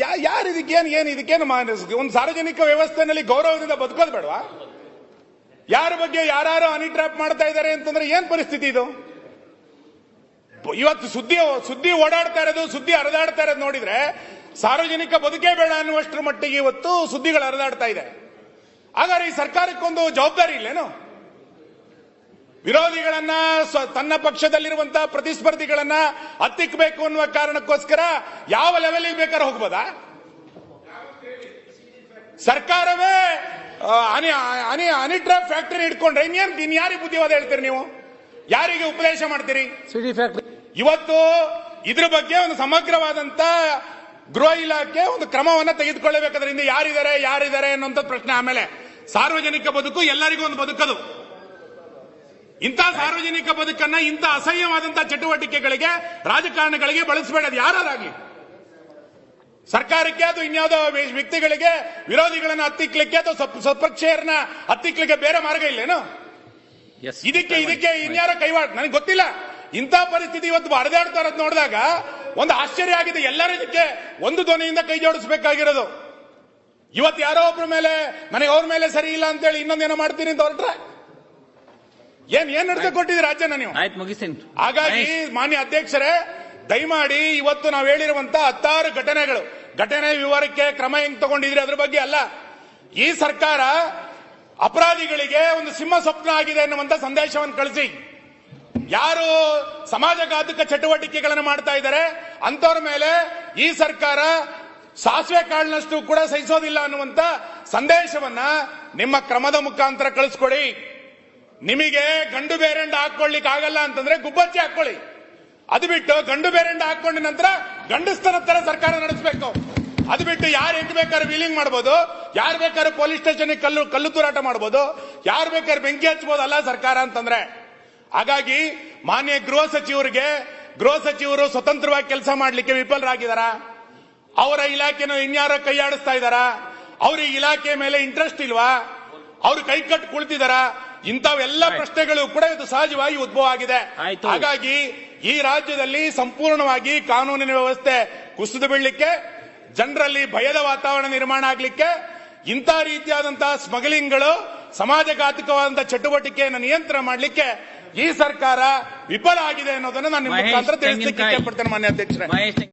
ಯಾರು ಇದಕ್ಕೇನು, ಏನು ಇದಕ್ಕೇನು ಒಂದು ಸಾರ್ವಜನಿಕ ವ್ಯವಸ್ಥೆನಲ್ಲಿ ಗೌರವದಿಂದ ಬದುಕೋದು ಬೇಡವಾ? ಯಾರ ಬಗ್ಗೆ ಯಾರು ಹನಿ ಟ್ರ್ಯಾಪ್ ಮಾಡ್ತಾ ಇದ್ದಾರೆ ಅಂತಂದ್ರೆ ಏನ್ ಪರಿಸ್ಥಿತಿ ಇದು? ಇವತ್ತು ಸುದ್ದಿ ಸುದ್ದಿ ಓಡಾಡ್ತಾ ಇರೋದು, ಸುದ್ದಿ ಹರಿದಾಡ್ತಾ ಇರೋದು ನೋಡಿದ್ರೆ ಸಾರ್ವಜನಿಕ ಬದುಕೇ ಬೇಡ ಅನ್ನುವಷ್ಟರ ಮಟ್ಟಿಗೆ ಇವತ್ತು ಸುದ್ದಿಗಳು ಹರಿದಾಡ್ತಾ ಇದೆ. ಹಾಗಾದ್ರೆ ಈ ಸರ್ಕಾರಕ್ಕೊಂದು ಜವಾಬ್ದಾರಿ ಇಲ್ಲೇನು? ವಿರೋಧಿಗಳನ್ನ ತನ್ನ ಪಕ್ಷದಲ್ಲಿರುವಂತಹ ಪ್ರತಿಸ್ಪರ್ಧಿಗಳನ್ನ ಹತ್ತಿಕ್ಕಬೇಕು ಅನ್ನುವ ಕಾರಣಕ್ಕೋಸ್ಕರ ಯಾವ ಲೆವೆಲ್ಗೆ ಬೇಕಾದ್ರೆ ಹೋಗ್ಬೋದಾ? ಸರ್ಕಾರವೇ ಅನಿ ಅನಿ ಹನಿ ಫ್ಯಾಕ್ಟರಿ ಇಟ್ಕೊಂಡ್ರೆ ಇನ್ನೇನ್ ಇನ್ಯಾರಿಗೆ ಬುದ್ಧಿವಾದ ಹೇಳ್ತೀರಿ ನೀವು? ಯಾರಿಗೆ ಉಪದೇಶ ಮಾಡ್ತೀರಿ? ಇವತ್ತು ಇದ್ರ ಬಗ್ಗೆ ಒಂದು ಸಮಗ್ರವಾದಂತ ಗೃಹ ಇಲಾಖೆ ಒಂದು ಕ್ರಮವನ್ನ ತೆಗೆದುಕೊಳ್ಳಬೇಕಾದ್ರಿಂದ ಯಾರಿದ್ದಾರೆ ಯಾರಿದ್ದಾರೆ ಅನ್ನುವಂಥ ಪ್ರಶ್ನೆ ಆಮೇಲೆ ಸಾರ್ವಜನಿಕ ಬದುಕು ಎಲ್ಲರಿಗೂ ಒಂದು ಬದುಕದು. ಇಂಥ ಸಾರ್ವಜನಿಕ ಬದುಕನ್ನ ಇಂಥ ಅಸಹ್ಯವಾದಂತಹ ಚಟುವಟಿಕೆಗಳಿಗೆ ರಾಜಕಾರಣಗಳಿಗೆ ಬಳಸಬೇಡ ಯಾರಾಗಲಿ ಸರ್ಕಾರಕ್ಕೆ ಅದು ಇನ್ಯಾವುದೋ ವ್ಯ- ವ್ಯಕ್ತಿಗಳಿಗೆ ವಿರೋಧಿಗಳನ್ನ ಹತ್ತಿಕ್ಲಿಕ್ಕೆ ಅಥವಾ ಸ್ವಪಕ್ಷೀಯರನ್ನ ಹತ್ತಿಕ್ಲಿಕ್ಕೆ ಬೇರೆ ಮಾರ್ಗ ಇಲ್ಲೇನು? ಎಸ್ ಇದಕ್ಕೆ ಇದಕ್ಕೆ ಇನ್ಯಾರ ಕೈವಾಡ ನನಗೆ ಗೊತ್ತಿಲ್ಲ. ಇಂಥ ಪರಿಸ್ಥಿತಿ ಇವತ್ತು ಹರಿದಾಡ್ತಾ ಇರೋದು ನೋಡಿದಾಗ ಒಂದು ಆಶ್ಚರ್ಯ ಆಗಿದೆ. ಎಲ್ಲರೂ ಇದಕ್ಕೆ ಒಂದು ಧ್ವನಿಯಿಂದ ಕೈ ಜೋಡಿಸಬೇಕಾಗಿರೋದು. ಇವತ್ತು ಯಾರೋ ಒಬ್ಬರ ಮೇಲೆ ನನಗೆ ಅವ್ರ ಮೇಲೆ ಸರಿ ಇಲ್ಲ ಅಂತೇಳಿ ಇನ್ನೊಂದೇನೋ ಮಾಡ್ತೀನಿ ಅಂತ ಹೊರಟ್ರೆ? ಏನ್ ಏನ್ ನಡ್ಸ ಕೊಟ್ಟಿದ್ದೀರಿ ರಾಜ್ಯನ ನೀವು? ಆಯ್ತು ಮುಗಿಸ್ತೀನಿ. ಹಾಗಾಗಿ ಮಾನ್ಯ ಅಧ್ಯಕ್ಷರೇ ದಯಮಾಡಿ ಇವತ್ತು ನಾವು ಹೇಳಿರುವಂತ ಹತ್ತಾರು ಘಟನೆಗಳು. ಘಟನೆ ವಿವರಕ್ಕೆ ಕ್ರಮ ಹೆಂಗ್ ತಗೊಂಡಿದ್ರಿ ಅದ್ರ ಬಗ್ಗೆ ಅಲ್ಲ. ಈ ಸರ್ಕಾರ ಅಪರಾಧಿಗಳಿಗೆ ಒಂದು ಸಿಂಹ ಸ್ವಪ್ನ ಆಗಿದೆ ಅನ್ನುವಂತ ಸಂದೇಶವನ್ನು ಕಳಿಸಿ. ಯಾರು ಸಮಾಜಘಾತಕ ಚಟುವಟಿಕೆಗಳನ್ನು ಮಾಡ್ತಾ ಇದ್ದಾರೆ ಅಂತವ್ರ ಮೇಲೆ ಈ ಸರ್ಕಾರ ಸಾಸಿವೆ ಕಾಳಿನಷ್ಟು ಕೂಡ ಸಹಿಸೋದಿಲ್ಲ ಅನ್ನುವಂತ ಸಂದೇಶವನ್ನ ನಿಮ್ಮ ಕ್ರಮದ ಮುಖಾಂತರ ಕಳಿಸ್ಕೊಡಿ. ನಿಮಗೆ ಗಂಡು ಬೇರೆಂಡ ಹಾಕೊಳ್ಳಿಕ್ ಆಗಲ್ಲ ಅಂತಂದ್ರೆ ಗುಬ್ಬಚ್ಚಿ ಹಾಕೊಳ್ಳಿ ಅದು ಬಿಟ್ಟು ಗಂಡು ಬೇರೆಂಡ ಹಾಕೊಂಡ ನಂತರ ಗಂಡಸ್ತನ ತರ ಸರ್ಕಾರ ನಡೆಸಬೇಕು. ಅದು ಬಿಟ್ಟು ಯಾರು ಹೆಂಗ್ ಬೇಕಾದ್ರೆ ವೀಲಿಂಗ್ ಮಾಡ್ಬೋದು, ಯಾರು ಬೇಕಾದ್ರೆ ಪೊಲೀಸ್ ಸ್ಟೇಷನ್ ಕಲ್ಲು ಕಲ್ಲು ತೂರಾಟ ಮಾಡ್ಬೋದು, ಯಾರು ಬೇಕಾದ್ರೆ ಬೆಂಕಿ ಹಚ್ಬೋದಲ್ಲ ಸರ್ಕಾರ ಅಂತಂದ್ರೆ. ಹಾಗಾಗಿ ಮಾನ್ಯ ಗೃಹ ಸಚಿವರಿಗೆ, ಗೃಹ ಸಚಿವರು ಸ್ವತಂತ್ರವಾಗಿ ಕೆಲಸ ಮಾಡಲಿಕ್ಕೆ ವಿಫಲರಾಗಿದಾರ? ಅವರ ಇಲಾಖೆನ ಇನ್ಯಾರ ಕೈಯಾಡಿಸ್ತಾ ಇದಾರ? ಅವ್ರಿಗೆ ಇಲಾಖೆ ಮೇಲೆ ಇಂಟ್ರೆಸ್ಟ್ ಇಲ್ವಾ? ಅವ್ರು ಕೈ ಕಟ್ಟು ಕುಳಿತಿದಾರ? ಇಂಥವೆಲ್ಲ ಪ್ರಶ್ನೆಗಳು ಕೂಡ ಇದು ಸಹಜವಾಗಿ ಉದ್ಭವ ಆಗಿದೆ ಹಾಗಾಗಿ ಈ ರಾಜ್ಯದಲ್ಲಿ ಸಂಪೂರ್ಣವಾಗಿ ಕಾನೂನಿನ ವ್ಯವಸ್ಥೆ ಕುಸಿದು ಬೀಳಲಿಕ್ಕೆ ಜನರಲ್ಲಿ ಭಯದ ವಾತಾವರಣ ನಿರ್ಮಾಣ ಆಗ್ಲಿಕ್ಕೆ ಇಂಥ ರೀತಿಯಾದಂತಹ ಸ್ಮಗ್ಲಿಂಗ್ಗಳು ಸಮಾಜಘಾತಕವಾದಂತಹ ಚಟುವಟಿಕೆಯನ್ನು ನಿಯಂತ್ರಣ ಮಾಡಲಿಕ್ಕೆ ಈ ಸರ್ಕಾರ ವಿಫಲ ಆಗಿದೆ ಅನ್ನೋದನ್ನು ನಾನು ನಿಮ್ಮ ಮುಖಾಂತರ ತಿಳಿಸಲಿಕ್ಕೆ. ಇಷ್ಟಪಡ್ತೇನೆ ಮಾನ್ಯ ಅಧ್ಯಕ್ಷರೇ.